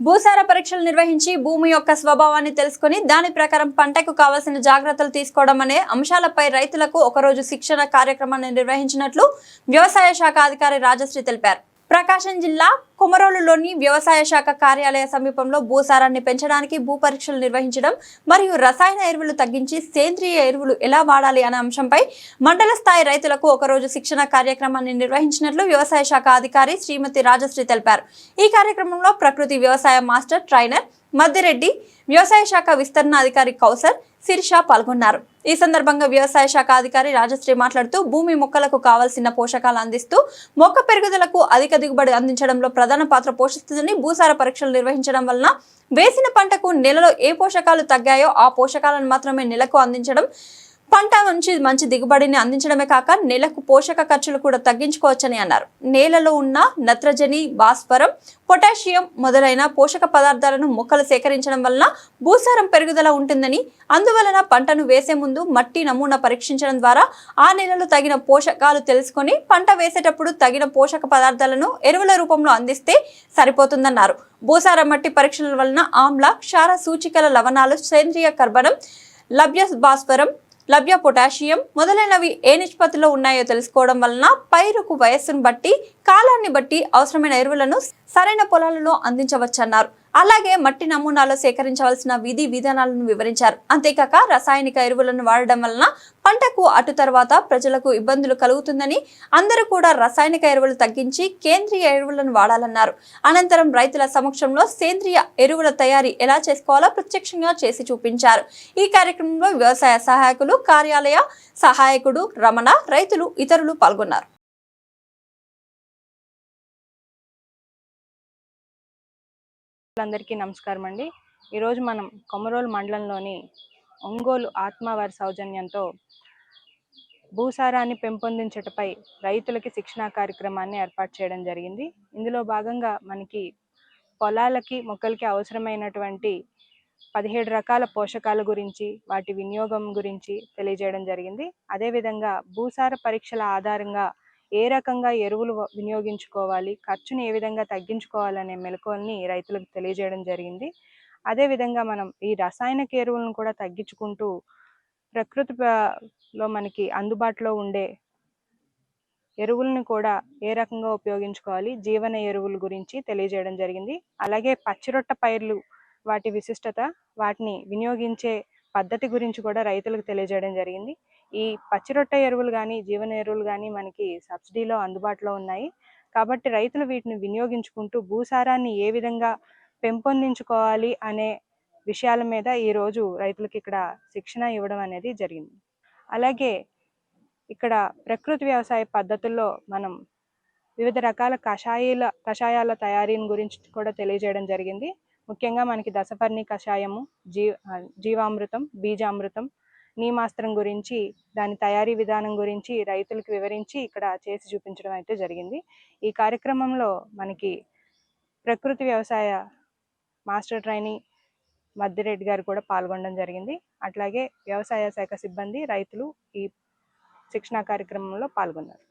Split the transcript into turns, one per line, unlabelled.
భూసార పరీక్షలు నిర్వహించి భూమి యొక్క స్వభావాన్ని తెలుసుకుని దాని ప్రకారం పంటకు కావాల్సిన జాగ్రత్తలు తీసుకోవడం అనే అంశాలపై రైతులకు ఒకరోజు శిక్షణ కార్యక్రమాన్ని నిర్వహించినట్లు వ్యవసాయ శాఖ అధికారి రాజశ్రీ తెలిపారు. ప్రకాశం జిల్లా కుమరోలులోని వ్యవసాయ శాఖ కార్యాలయ సమీపంలో భూసారాన్ని పెంచడానికి భూ పరీక్షలు నిర్వహించడం మరియు రసాయన ఎరువులు తగ్గించి సేంద్రియ ఎరువులు ఎలా వాడాలి అనే అంశంపై మండల స్థాయి రైతులకు ఒకరోజు శిక్షణ కార్యక్రమాన్ని నిర్వహించినట్లు వ్యవసాయ శాఖ అధికారి శ్రీమతి రాజశ్రీ తెలిపారు. ఈ కార్యక్రమంలో ప్రకృతి వ్యవసాయ మాస్టర్ ట్రైనర్ మద్దిరెడ్డి వ్యవసాయ శాఖ విస్తరణ అధికారి కౌసర్ శిరీష పాల్గొన్నారు. ఈ సందర్భంగా వ్యవసాయ శాఖ అధికారి రాజశ్రీ మాట్లాడుతూ భూమి మొక్కలకు కావాల్సిన పోషకాలు అందిస్తూ మొక్క పెరుగుదలకు అధిక దిగుబడి అందించడంలో ప్రధాన పాత్ర పోషిస్తుందని భూసార పరీక్షలు నిర్వహించడం వలన వేసిన పంటకు నెలలో ఏ పోషకాలు తగ్గాయో ఆ పోషకాలను మాత్రమే నెలకు అందించడం పంట నుంచి మంచి దిగుబడిని అందించడమే కాక నెలకు పోషక ఖర్చులు కూడా తగ్గించుకోవచ్చని అన్నారు. నేలలో ఉన్న నత్రజని భాస్వరం పొటాషియం మొదలైన పోషక పదార్థాలను మొక్కలు సేకరించడం వలన భూసారం పెరుగుదల ఉంటుందని అందువలన పంటను వేసే ముందు మట్టి నమూనా పరీక్షించడం ద్వారా ఆ నెలలో తగిన పోషకాలు తెలుసుకొని పంట వేసేటప్పుడు తగిన పోషక పదార్థాలను ఎరువుల రూపంలో అందిస్తే సరిపోతుందన్నారు. భూసార మట్టి పరీక్షల వలన ఆమ్ల క్షార సూచికల లవణాలు సేంద్రియ కర్బనం లభ్య భాస్వరం లభ్య పొటాషియం మొదలైనవి ఏ నిష్పత్తిలో ఉన్నాయో తెలుసుకోవడం వలన పైరుకు వయస్సును బట్టి కాలాన్ని బట్టి అవసరమైన ఎరువులను సరైన పొలాలలో అందించవచ్చన్నారు. అలాగే మట్టి నమూనాలో సేకరించవలసిన విధి విధానాలను వివరించారు. అంతేకాక రసాయనిక ఎరువులను వాడడం వలన పంటకు అటు తర్వాత ప్రజలకు ఇబ్బందులు కలుగుతుందని అందరూ కూడా రసాయనిక ఎరువులు తగ్గించి కేంద్రీయ ఎరువులను వాడాలన్నారు. అనంతరం రైతుల సమక్షంలో సేంద్రియ ఎరువుల తయారీ ఎలా చేసుకోవాలో ప్రత్యక్షంగా చేసి చూపించారు. ఈ కార్యక్రమంలో వ్యవసాయ సహాయకులు కార్యాలయ సహాయకుడు రమణ రైతులు ఇతరులు పాల్గొన్నారు.
అందరికీ నమస్కారం అండి ఈరోజు మనం కొమరోలు మండలంలోని ఒంగోలు ఆత్మవారి సౌజన్యంతో భూసారాన్ని పెంపొందించటపై రైతులకి శిక్షణా కార్యక్రమాన్ని ఏర్పాటు చేయడం జరిగింది. ఇందులో భాగంగా మనకి పొలాలకి మొక్కలకి అవసరమైనటువంటి పదిహేడు రకాల పోషకాల గురించి వాటి వినియోగం గురించి తెలియజేయడం జరిగింది. అదేవిధంగా భూసార పరీక్షల ఆధారంగా ఏ రకంగా ఎరువులు వినియోగించుకోవాలి ఖర్చుని ఏ విధంగా తగ్గించుకోవాలనే మెలకువల్ని రైతులకు తెలియజేయడం జరిగింది. అదేవిధంగా మనం ఈ రసాయనిక ఎరువులను కూడా తగ్గించుకుంటూ ప్రకృతి లో మనకి అందుబాటులో ఉండే ఎరువులను కూడా ఏ రకంగా ఉపయోగించుకోవాలి జీవన ఎరువుల గురించి తెలియజేయడం జరిగింది. అలాగే పచ్చిరొట్ట పైర్లు వాటి విశిష్టత వాటిని వినియోగించే పద్ధతి గురించి కూడా రైతులకు తెలియజేయడం జరిగింది. ఈ పచ్చిరొట్ట ఎరువులు కానీ జీవన ఎరువులు కానీ మనకి సబ్సిడీలో అందుబాటులో ఉన్నాయి. కాబట్టి రైతులు వీటిని వినియోగించుకుంటూ భూసారాన్ని ఏ విధంగా పెంపొందించుకోవాలి అనే విషయాల మీద ఈరోజు రైతులకు ఇక్కడ శిక్షణ ఇవ్వడం అనేది జరిగింది. అలాగే ఇక్కడ ప్రకృతి వ్యవసాయ పద్ధతుల్లో మనం వివిధ రకాల కషాయాల కషాయాల తయారీని గురించి కూడా తెలియజేయడం జరిగింది. ముఖ్యంగా మనకి దశపర్ణి కషాయము జీ జీవామృతం బీజామృతం నీమాస్త్రం గురించి దాని తయారీ విధానం గురించి రైతులకు వివరించి ఇక్కడ చేసి చూపించడం అయితే జరిగింది. ఈ కార్యక్రమంలో మనకి ప్రకృతి వ్యవసాయ మాస్టర్ ట్రైనింగ్ మద్దిరెడ్డి గారు కూడా పాల్గొనడం జరిగింది. అట్లాగే వ్యవసాయ శాఖ సిబ్బంది రైతులు ఈ శిక్షణా కార్యక్రమంలో పాల్గొన్నారు.